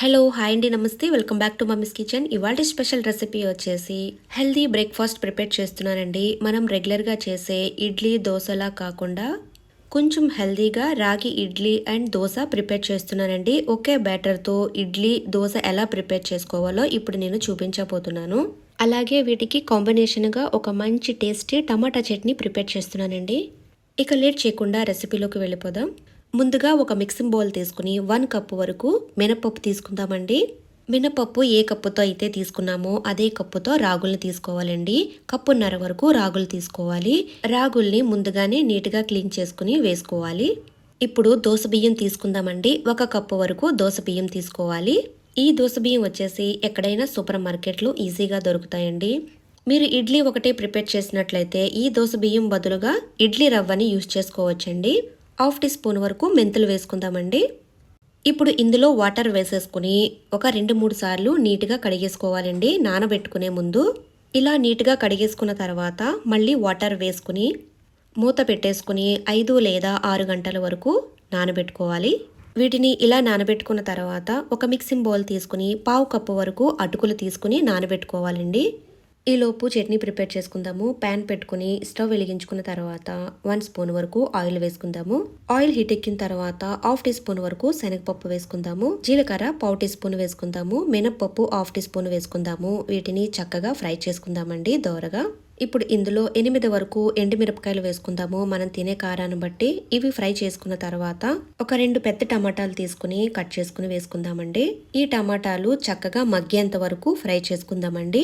Hello hi అండి నమస్తే. Welcome back to mummy's kitchen. ఇవాళ స్పెషల్ రెసిపీ వచ్చేసి హెల్దీ బ్రేక్ఫాస్ట్ ప్రిపేర్ చేస్తున్నానండి. మనం రెగ్యులర్గా చేసే ఇడ్లీ దోశలా కాకుండా కొంచెం హెల్దీగా రాగి ఇడ్లీ అండ్ దోశ ప్రిపేర్ చేస్తున్నానండి. ఒకే బ్యాటర్తో ఇడ్లీ దోశ ఎలా ప్రిపేర్ చేసుకోవాలో ఇప్పుడు నేను చూపించబోతున్నాను. అలాగే వీటికి కాంబినేషన్గా ఒక మంచి టేస్టీ టమాటా చట్నీ ప్రిపేర్ చేస్తున్నానండి. ఇక లేట్ చేయకుండా రెసిపీలోకి వెళ్ళిపోదాం. ముందుగా ఒక మిక్సింగ్ బౌల్ తీసుకుని వన్ కప్పు వరకు మినపప్పు తీసుకుందామండి. మినపప్పు ఏ కప్పుతో అయితే తీసుకున్నామో అదే కప్పుతో రాగుల్ని తీసుకోవాలండి. కప్పున్నర వరకు రాగులు తీసుకోవాలి. రాగుల్ని ముందుగానే నీట్గా క్లీన్ చేసుకుని వేసుకోవాలి. ఇప్పుడు దోశ బియ్యం తీసుకుందామండి. ఒక కప్పు వరకు దోస బియ్యం తీసుకోవాలి. ఈ దోశ బియ్యం వచ్చేసి ఎక్కడైనా సూపర్ మార్కెట్లో ఈజీగా దొరుకుతాయండి. మీరు ఇడ్లీ ఒకటే ప్రిపేర్ చేసినట్లయితే ఈ దోస బియ్యం బదులుగా ఇడ్లీ రవ్వని యూజ్ చేసుకోవచ్చండి. హాఫ్ టీ స్పూన్ వరకు మెంతులు వేసుకుందామండి. ఇప్పుడు ఇందులో వాటర్ వేసేసుకుని ఒక రెండు మూడు సార్లు నీట్గా కడిగేసుకోవాలండి నానబెట్టుకునే ముందు. ఇలా నీట్గా కడిగేసుకున్న తర్వాత మళ్ళీ వాటర్ వేసుకుని మూత పెట్టేసుకుని ఐదు లేదా ఆరు గంటల వరకు నానబెట్టుకోవాలి. వీటిని ఇలా నానబెట్టుకున్న తర్వాత ఒక మిక్సింగ్ బౌల్ తీసుకుని పావు కప్పు వరకు అటుకులు తీసుకుని నానబెట్టుకోవాలండి. ఈలోపు చట్నీ ప్రిపేర్ చేసుకుందాము. ప్యాన్ పెట్టుకుని స్టవ్ వెలిగించుకున్న తర్వాత వన్ స్పూన్ వరకు ఆయిల్ వేసుకుందాము. ఆయిల్ హీట్ ఎక్కిన తర్వాత హాఫ్ టీ స్పూన్ వరకు శనగపప్పు వేసుకుందాము. జీలకర్ర పావు టీ స్పూన్ వేసుకుందాము. మినప్పప్పు హాఫ్ టీ స్పూన్ వేసుకుందాము. వీటిని చక్కగా ఫ్రై చేసుకుందామండి దోరగా. ఇప్పుడు ఇందులో ఎనిమిది వరకు ఎండుమిరపకాయలు వేసుకుందాము. మనం తినే కారాన్ని బట్టి ఇవి ఫ్రై చేసుకున్న తర్వాత ఒక రెండు పెద్ద టమాటాలు తీసుకుని కట్ చేసుకుని వేసుకుందామండి. ఈ టమాటాలు చక్కగా మగ్గేంత వరకు ఫ్రై చేసుకుందామండి.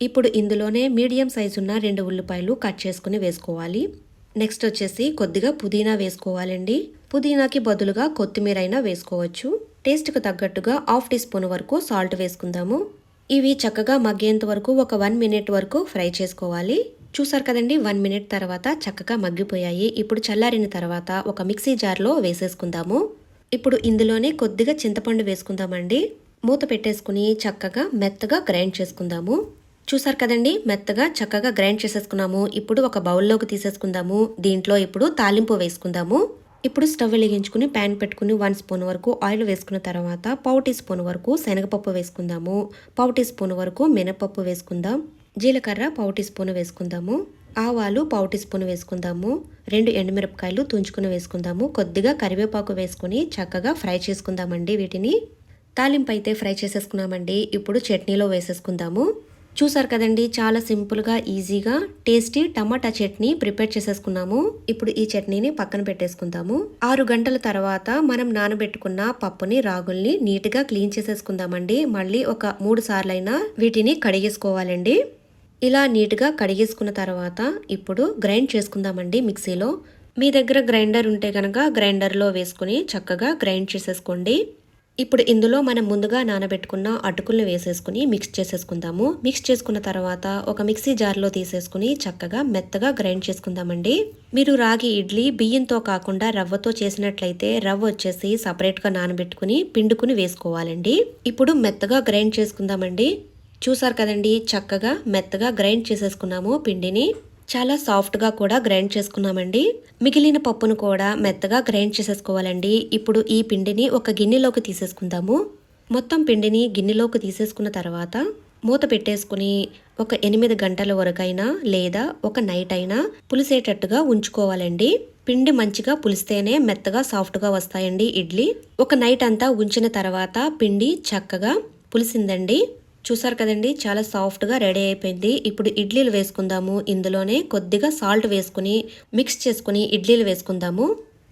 ఇప్పుడు ఇందులోనే మీడియం సైజు ఉన్న రెండు ఉల్లిపాయలు కట్ చేసుకుని వేసుకోవాలి. నెక్స్ట్ వచ్చేసి కొద్దిగా పుదీనా వేసుకోవాలండి. పుదీనాకి బదులుగా కొత్తిమీర అయినా వేసుకోవచ్చు. టేస్ట్కి తగ్గట్టుగా హాఫ్ టీ స్పూన్ వరకు సాల్ట్ వేసుకుందాము. ఇవి చక్కగా మగ్గేంత వరకు ఒక వన్ మినిట్ వరకు ఫ్రై చేసుకోవాలి. చూసారు కదండి వన్ మినిట్ తర్వాత చక్కగా మగ్గిపోయాయి. ఇప్పుడు చల్లారిన తర్వాత ఒక మిక్సీ జార్లో వేసేసుకుందాము. ఇప్పుడు ఇందులోనే కొద్దిగా చింతపండు వేసుకుందామండి. మూత పెట్టేసుకుని చక్కగా మెత్తగా గ్రైండ్ చేసుకుందాము. చూసారు కదండి? మెత్తగా చక్కగా గ్రైండ్ చేసేసుకున్నాము. ఇప్పుడు ఒక బౌల్లోకి తీసేసుకుందాము. దీంట్లో ఇప్పుడు తాలింపు వేసుకుందాము. ఇప్పుడు స్టవ్ వెలిగించుకుని ప్యాన్ పెట్టుకుని వన్ స్పూన్ వరకు ఆయిల్ వేసుకున్న తర్వాత పావు టీ స్పూన్ వరకు శనగపప్పు వేసుకుందాము. పావు టీ స్పూన్ వరకు మినపప్పు వేసుకుందాం. జీలకర్ర పావు టీ స్పూన్ వేసుకుందాము. ఆవాలు పావు టీ స్పూన్ వేసుకుందాము. రెండు ఎండుమిరపకాయలు తుంచుకుని వేసుకుందాము. కొద్దిగా కరివేపాకు వేసుకుని చక్కగా ఫ్రై చేసుకుందామండి వీటిని. తాలింపు అయితే ఫ్రై చేసేసుకున్నామండి. ఇప్పుడు చట్నీలో వేసేసుకుందాము. చూసారు కదండి చాలా సింపుల్గా ఈజీగా టేస్టీ టమాటా చట్నీ ప్రిపేర్ చేసేసుకున్నాము. ఇప్పుడు ఈ చట్నీని పక్కన పెట్టేసుకుందాము. ఆరు గంటల తర్వాత మనం నానబెట్టుకున్న పప్పుని రాగుల్ని నీట్గా క్లీన్ చేసేసుకుందామండి. మళ్ళీ ఒక మూడు సార్లైనా వీటిని కడిగేసుకోవాలండి. ఇలా నీట్గా కడిగేసుకున్న తర్వాత ఇప్పుడు గ్రైండ్ చేసుకుందామండి మిక్సీలో. మీ దగ్గర గ్రైండర్ ఉంటే కనుక గ్రైండర్లో వేసుకుని చక్కగా గ్రైండ్ చేసేసుకోండి. ఇప్పుడు ఇందులో మనం ముందుగా నానబెట్టుకున్న అటుకుల్ని వేసేసుకుని మిక్స్ చేసేసుకుందాము. మిక్స్ చేసుకున్న తర్వాత ఒక మిక్సీ జార్లో తీసేసుకుని చక్కగా మెత్తగా గ్రైండ్ చేసుకుందామండి. మీరు రాగి ఇడ్లీ బియ్యంతో కాకుండా రవ్వతో చేసినట్లయితే రవ్వ వచ్చేసి సపరేట్గా నానబెట్టుకుని పిండుకుని వేసుకోవాలండి. ఇప్పుడు మెత్తగా గ్రైండ్ చేసుకుందామండి. చూసారు కదండి చక్కగా మెత్తగా గ్రైండ్ చేసేసుకున్నాము పిండిని. చాలా సాఫ్ట్గా కూడా గ్రైండ్ చేసుకున్నామండి. మిగిలిన పప్పును కూడా మెత్తగా గ్రైండ్ చేసేసుకోవాలండి. ఇప్పుడు ఈ పిండిని ఒక గిన్నెలోకి తీసేసుకుందాము. మొత్తం పిండిని గిన్నెలోకి తీసేసుకున్న తర్వాత మూత పెట్టేసుకుని ఒక ఎనిమిది గంటల వరకైనా లేదా ఒక నైట్ అయినా పులిసేటట్టుగా ఉంచుకోవాలండి. పిండి మంచిగా పులిస్తేనే మెత్తగా సాఫ్ట్గా వస్తాయండి ఇడ్లీ. ఒక నైట్ అంతా ఉంచిన తర్వాత పిండి చక్కగా పులిసిందండి. చూసారు కదండి చాలా సాఫ్ట్గా రెడీ అయిపోయింది. ఇప్పుడు ఇడ్లీలు వేసుకుందాము. ఇందులోనే కొద్దిగా సాల్ట్ వేసుకుని మిక్స్ చేసుకుని ఇడ్లీలు వేసుకుందాము.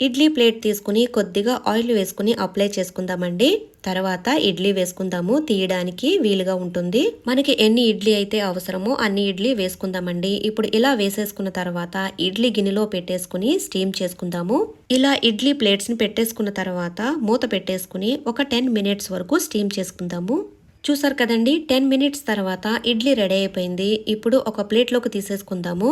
ఇడ్లీ ప్లేట్ తీసుకుని కొద్దిగా ఆయిల్ వేసుకుని అప్లై చేసుకుందామండి. తర్వాత ఇడ్లీ వేసుకుందాము. తీయడానికి వీలుగా ఉంటుంది. మనకి ఎన్ని ఇడ్లీ అయితే అవసరమో అన్ని ఇడ్లీ వేసుకుందామండి. ఇప్పుడు ఇలా వేసేసుకున్న తర్వాత ఇడ్లీ గిన్నెలో పెట్టేసుకుని స్టీమ్ చేసుకుందాము. ఇలా ఇడ్లీ ప్లేట్స్ని పెట్టేసుకున్న తర్వాత మూత పెట్టేసుకుని ఒక టెన్ మినిట్స్ వరకు స్టీమ్ చేసుకుందాము. చూసారు కదండి టెన్ మినిట్స్ తర్వాత ఇడ్లీ రెడీ అయిపోయింది. ఇప్పుడు ఒక ప్లేట్లోకి తీసేసుకుందాము.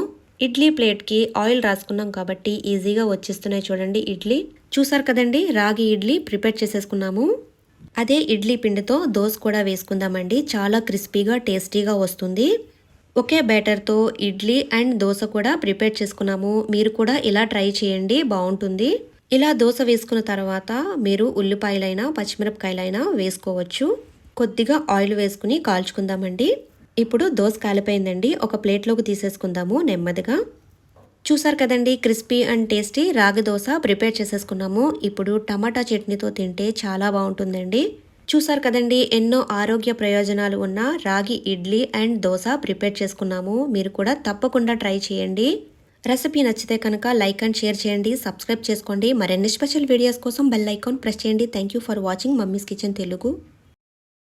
ఇడ్లీ ప్లేట్కి ఆయిల్ రాసుకున్నాం కాబట్టి ఈజీగా వచ్చేస్తున్నాయి చూడండి ఇడ్లీ. చూసారు కదండి రాగి ఇడ్లీ ప్రిపేర్ చేసేసుకున్నాము. అదే ఇడ్లీ పిండితో దోశ కూడా వేసుకుందామండి. చాలా క్రిస్పీగా టేస్టీగా వస్తుంది. ఒకే బ్యాటర్తో ఇడ్లీ అండ్ దోశ కూడా ప్రిపేర్ చేసుకున్నాము. మీరు కూడా ఇలా ట్రై చేయండి బాగుంటుంది. ఇలా దోశ వేసుకున్న తర్వాత మీరు ఉల్లిపాయలైనా పచ్చిమిరపకాయలైనా వేసుకోవచ్చు. కొద్దిగా ఆయిల్ వేసుకుని కాల్చుకుందామండి. ఇప్పుడు దోశ కాలిపోయిందండి. ఒక ప్లేట్లోకి తీసేసుకుందాము నెమ్మదిగా. చూసారు కదండి క్రిస్పీ అండ్ టేస్టీ రాగి దోశ ప్రిపేర్ చేసేసుకున్నాము. ఇప్పుడు టమాటా చట్నీతో తింటే చాలా బాగుంటుందండి. చూసారు కదండి ఎన్నో ఆరోగ్య ప్రయోజనాలు ఉన్న రాగి ఇడ్లీ అండ్ దోశ ప్రిపేర్ చేసుకున్నాము. మీరు కూడా తప్పకుండా ట్రై చేయండి. రెసిపీ నచ్చితే కనుక లైక్ అండ్ షేర్ చేయండి. సబ్స్క్రైబ్ చేసుకోండి. మరిన్ని స్పెషల్ వీడియోస్ కోసం బెల్ ఐకాన్ ప్రెస్ చేయండి. Thank you for watching mummy's kitchen Telugu.